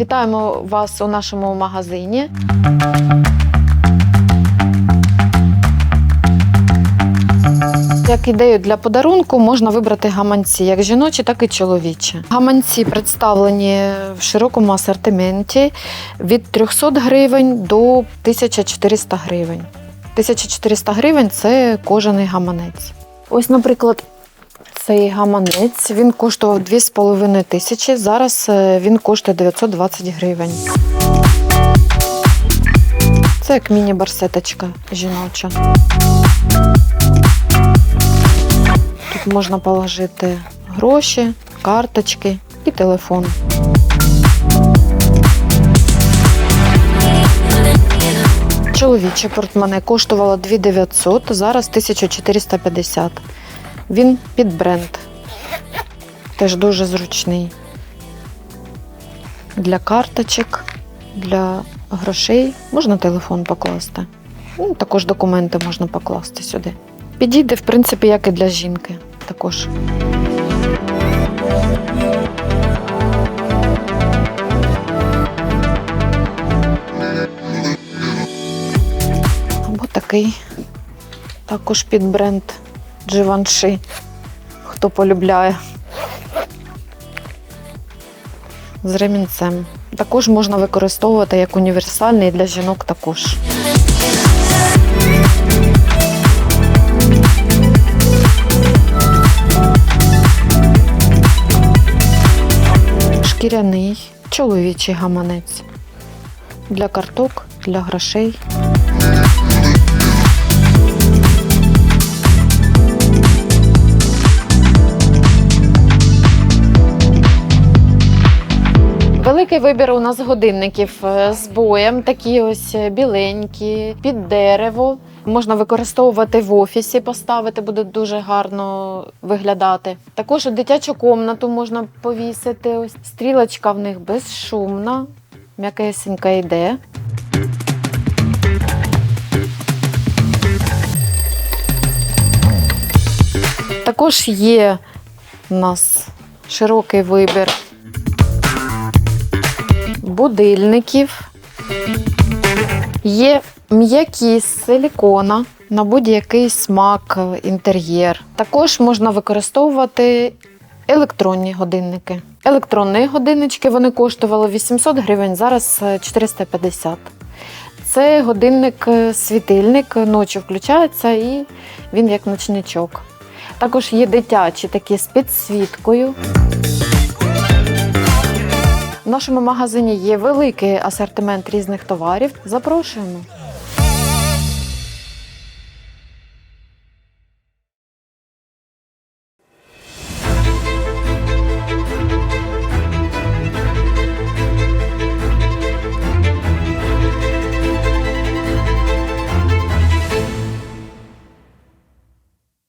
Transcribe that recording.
Вітаємо вас у нашому магазині. Як ідею для подарунку можна вибрати гаманці, як жіночі, так і чоловічі. Гаманці представлені в широкому асортименті від 300 гривень до 1400 гривень. 1400 гривень це кожаний гаманець. Ось, наприклад, цей гаманець він коштував 2,5 тисячі. Зараз е, він коштує 920 гривень. Це як міні-барсеточка жіноча. Тут можна положити гроші, карточки і телефон. Чоловіче портмоне коштувало 2900, зараз 1450. Він під бренд. Теж дуже зручний. Для карточок, для грошей можна телефон покласти. Ну, також документи можна покласти сюди. Підійде, в принципі, як і для жінки також. Або такий також під бренд Givenchy, хто полюбляє. З ремінцем. Також можна використовувати як універсальний для жінок також. Шкіряний чоловічий гаманець. Для карток, для грошей. Великий вибір у нас годинників е, з боєм, такі ось е, біленькі, під дерево. Можна використовувати в офісі, поставити, буде дуже гарно виглядати. Також у дитячу комнату можна повісити. Ось стрілочка в них безшумна, м'якесенька йде. Також є у нас широкий вибір будильників. Є м'які з силікона на будь-який смак, е, інтер'єр. Також можна використовувати електронні годинники. Електронні годиннички вони коштували 800 гривень, зараз е, 450. Це годинник-світильник, ночі включається і він як ночничок. Також є дитячі такі з підсвіткою. Нашому магазині є великий асортимент різних товарів. Запрошуємо.